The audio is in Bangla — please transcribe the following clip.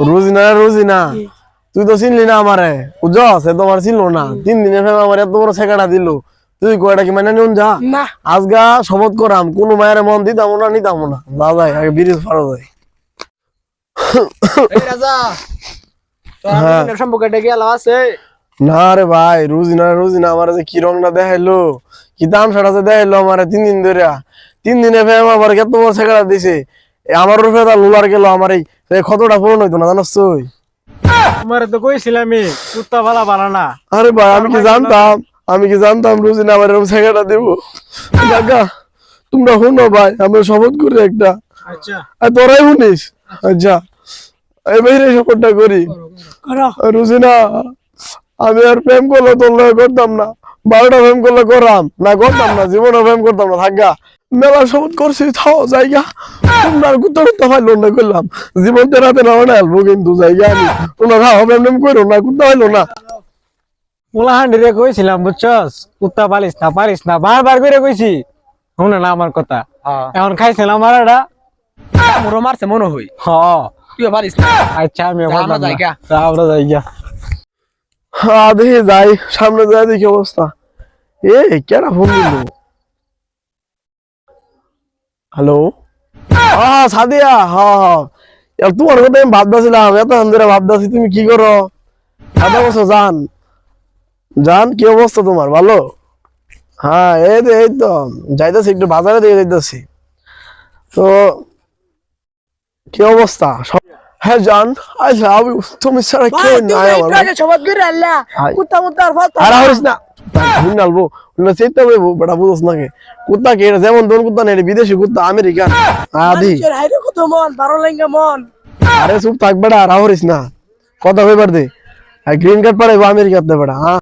রুজিনা রুজিনা তুই তো চিনলি না আমারে। বুঝছ? সে তোমার চিনলো না। তিন দিনে ফেম আমার এত বড় ছেকাটা দিল। তুই কয়টা কি মানে নিউন যা? না। আজগা শপথ করাম। কোন মায়ের মন দিতাম না নিতাম না। যা যায় আগে ব্রিজ রাজা তোর হ্যাঁ। না রে ভাই রুজিনা রুজিনা আমার যে কি রংটা দেখাইলো কি দাম সাটা দেখাইলো আমার তিন দিন ধরে তিন দিনে ফেম আমার কত বড় ছেকাটা দিছে। আমার রূপে তা লুলার গেল আমার এই ক্ষতটা পূরণ হইতো না জানাস তুই? তোমার তো কইছিলামই কুত্তা ভালা আরে ভাই আমি কি জানতাম? আমি কি জানতাম রুজিনা আমার এরকম ছেকাটা দেবো? কাকা তোমরা শুনো ভাই আমরা শপথ করি একটা। আচ্ছা। আর তোরাই শুনিস? আচ্ছা। এই বাইরে শপথটা করি। করো। রুজিনা আমি আর প্রেম করলে তোর করতাম না। বারোটা প্রেম করলে করাম। না করতাম না জীবনে প্রেম করতাম না থাকা মেলা শপথ করছি থাও জায়গা। তোমরা আর কুত্তা কুত্তা ফাইলো না করলাম। জীবন তেরাতে না না আলবো কিন্তু জায়গা আমি তোমরা প্রেম প্রেম করো না কুত্তা ফাইলো না পোলাহান্ডি রে কইছিলাম বুঝছস? কুত্তা পালিস না পারিস না বারবার করে কইছি। শুনে না আমার কথা? এখন খাইছিলাম আমার এটা মোরো মারছে মনে হই হ। তুই পারিস না। আচ্ছা আমি আমরা যাইগা। আমরা হ্যাঁ দেখি যাই সামনে যাই দেখি অবস্থা। এ কেন ফোন দিল? হ্যালো হ্যাঁ সাদিয়া হ্যাঁ হ্যাঁ তোমার কথা আমি ভাবতেছিলাম এত ধরে ভাবতেছি তুমি কি করো সাদা বছর জান। জান কি অবস্থা তোমার ভালো? হ্যাঁ এই তো এই তো যাইতেছি একটু বাজারে দিয়ে যাইতেছি। তো কি অবস্থা হ্যাঁ জান লাভ ইউ তুমি ছাড়া কেউ নাই আমার সবাই আল্লাহ। কুত্তা মুত্তা আর ফালতু আর হরিস না। নালবো না চেষ্টা বলব বেটা বুঝোস না কে। কুত্তা কে যেমন তোর কুত্তা নেই বিদেশি কুত্তা আমেরিকান। আদি। কত মন বারো লেঙ্গা মন। আরে চুপ থাক বেটা রাহরিস হরিস না। কথা হইবার দে। গ্রিন কার্ড পাড়াইবো আমেরিকাতে বেটা হ্যাঁ?